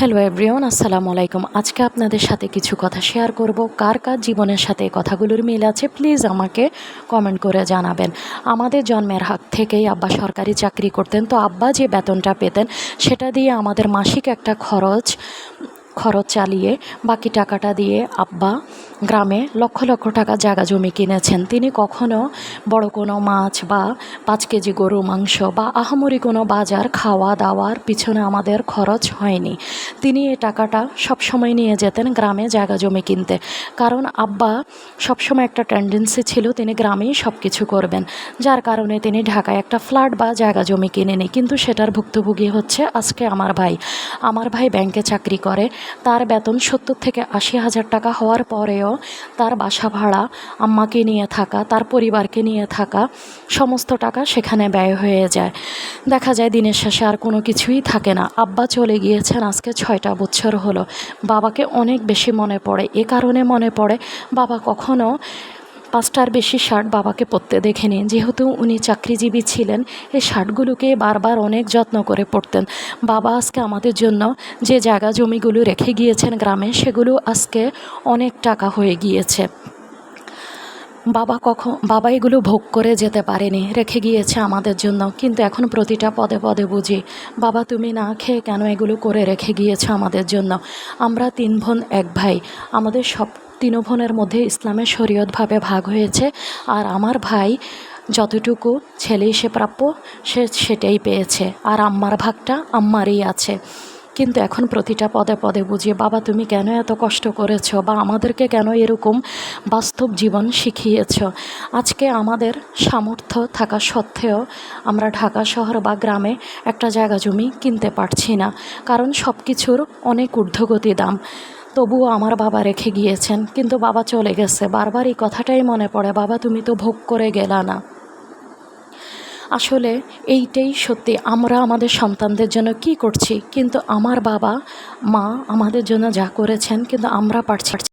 Hello everyone আসসালামু আলাইকুম। আজকে আপনাদের সাথে কিছু কথা শেয়ার করব। কার কার জীবনের সাথে কথাগুলোর মিল আছে প্লিজ আমাকে কমেন্ট করে জানাবেন। আমাদের জন্মের হাত থেকেই আব্বা সরকারি চাকরি করতেন, তো আব্বা যে বেতনটা পেতেন, সেটা দিয়ে আমাদের মাসিক একটা খরচ খরচ চালিয়ে বাকি টাকাটা দিয়ে আব্বা গ্রামে লক্ষ লক্ষ টাকা জায়গা জমি কিনেছেন। তিনি কখনো বড় কোনো মাছ বা পাঁচ কেজি গরু মাংস বা আহামরি কোনো বাজার, খাওয়া দাওয়ার পিছনে আমাদের খরচ হয়নি। তিনি এ টাকাটা সবসময় নিয়ে যেতেন গ্রামে জায়গা জমি কিনতে। কারণ আব্বা সবসময় একটা টেন্ডেন্সি ছিল তিনি গ্রামেই সব কিছু করবেন। যার কারণে তিনি ঢাকায় একটা ফ্ল্যাট বা জায়গা জমি কিনেনি। কিন্তু সেটার ভুক্তভোগী হচ্ছে আজকে আমার ভাই। আমার ভাই ব্যাংকে চাকরি করে। তার বেতন সত্তর থেকে আশি হাজার টাকা হওয়ার পরেও তার বাসা ভাড়া, আম্মাকে নিয়ে থাকা, তার পরিবারকে নিয়ে থাকা, সমস্ত টাকা সেখানে ব্যয় হয়ে যায়। দেখা যায় দিনের শেষে আর কোনো কিছুই থাকে না। আব্বা চলে গিয়েছেন আজকে ছয়টা বছর হলো। বাবাকে অনেক বেশি মনে পড়ে। এ কারণে মনে পড়ে বাবা কখনো পাঁচটার বেশি শার্ট বাবাকে পরতে দেখেনি। যেহেতু উনি চাকরিজীবী ছিলেন এই শার্টগুলোকে বারবার অনেক যত্ন করে পরতেন বাবা আজকে আমাদের জন্য যে জায়গা জমিগুলো রেখে গিয়েছেন গ্রামে, সেগুলো আজকে অনেক টাকা হয়ে গিয়েছে। বাবা কখন, বাবা এগুলো ভোগ করে যেতে পারেনি, রেখে গিয়েছে আমাদের জন্য। কিন্তু এখন প্রতিটা পদে পদে বুঝি, বাবা তুমি না খেয়ে কেন এগুলো করে রেখে গিয়েছো আমাদের জন্য? আমরা তিন বোন, এক ভাই। আমাদের সব তিন বোনের মধ্যে ইসলামের শরীয়তভাবে ভাগ হয়েছে। আর আমার ভাই যতটুকু ছেলে সে প্রাপ্য, সে সেটাই পেয়েছে। আর আম্মার ভাগটা আম্মারই আছে। কিন্তু এখন প্রতিটা পদে পদে বুঝিয়ে, বাবা, তুমি কেন এত কষ্ট করেছ? বা আমাদেরকে কেন এরকম বাস্তব জীবন শিখিয়েছ? আজকে আমাদের সামর্থ্য থাকা সত্ত্বেও আমরা ঢাকা শহর বা গ্রামে একটা জায়গা জমি কিনতে পারছি না। কারণ সব কিছুর অনেক ঊর্ধ্বগতি দাম। তবুও আমার বাবা রেখে গিয়েছেন, কিন্তু বাবা চলে গেছে। বারবার এই কথাটাই মনে পড়ে, বাবা, তুমি তো ভোগ করে গেলা না। আসলে এইটাই সত্যি, আমরা আমাদের সন্তানদের জন্য কি করছি, কিন্তু আমার বাবা, মা আমাদের জন্য যা করেছেন, কিন্তু আমরা পারছি